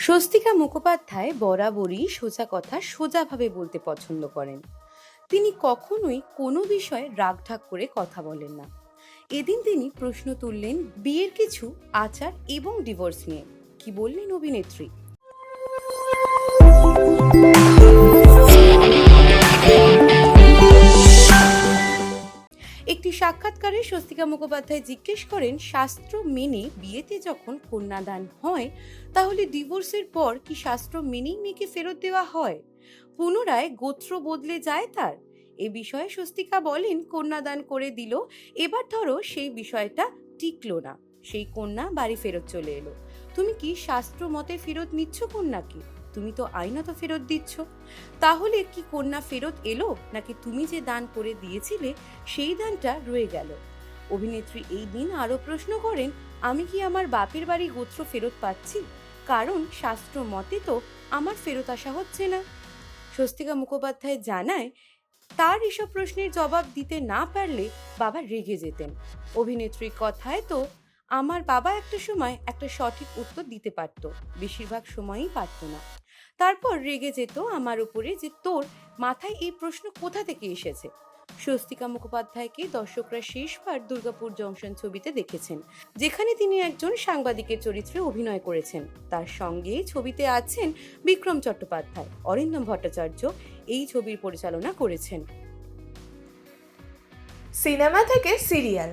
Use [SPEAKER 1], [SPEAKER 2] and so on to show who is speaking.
[SPEAKER 1] স্বস্তিকা মুখোপাধ্যায় বরাবরই সোজা কথা সোজাভাবে বলতে পছন্দ করেন। তিনি কখনোই কোনো বিষয়ে রাগঢাক করে কথা বলেন না। এদিন তিনি প্রশ্ন তুললেন, বিয়ের কিছু, আচার এবং ডিভোর্স নিয়ে। কি বললেন অভিনেত্রী? একটি সাক্ষাৎকারে স্বস্তিকা মুখোপাধ্যায় জিজ্ঞেস করেন, শাস্ত্র মেনে বিয়েতে যখন কন্যাদান হয়, তাহলে ডিভোর্সের পর কি শাস্ত্র মেনেই মেয়েকে ফেরত দেওয়া হয়? পুনরায় গোত্র বদলে যায় তার? এ বিষয়ে স্বস্তিকা বলেন, কন্যাদান করে দিল, এবার ধরো সেই বিষয়টা টিকলো না। সেই কন্যা বাড়ি ফেরত চলে এলো। তুমি কি শাস্ত্র মতে ফেরত নিচ্ছ কন্যাকে? তুমি তো আইনত ফেরত দিচ্ছ। তাহলে কি কন্যা ফেরত এলো? নাকি তুমি যে দান করে দিয়েছিলে, সেই দানটা রয়ে গেল। অভিনেত্রী এই দিন আরও প্রশ্ন করেন, আমি কি আমার বাপের বাড়ি গোত্র ফেরত পাচ্ছি? কারণ শাস্ত্র মতে তো আমার ফেরত আসা হচ্ছে না। স্বস্তিকা মুখোপাধ্যায় জানায়, তার এসব প্রশ্নের জবাব দিতে না পারলে বাবা রেগে যেতেন। অভিনেত্রীর কথায় তো আমার বাবা একটা সময় একটা সঠিক উত্তর দিতে পারতো, বেশিরভাগ সময়ই পারতো না। তারপর রেগে যেত আমার উপরে যে তোর মাথায় এই প্রশ্ন কোথা থেকে এসেছে? স্বস্তিকা মুখোপাধ্যায়কে দর্শকরা শেষবার দুর্গাপুর জংশন ছবিতে দেখেছেন, যেখানে তিনি একজন সাংবাদিকের চরিত্রে অভিনয় করেছেন। তার সঙ্গে ছবিতে আছেন বিক্রম চট্টোপাধ্যায়, অরিন্দম ভট্টাচার্য, এই ছবির পরিচালনা করেছেন।
[SPEAKER 2] সিনেমা থেকে সিরিয়াল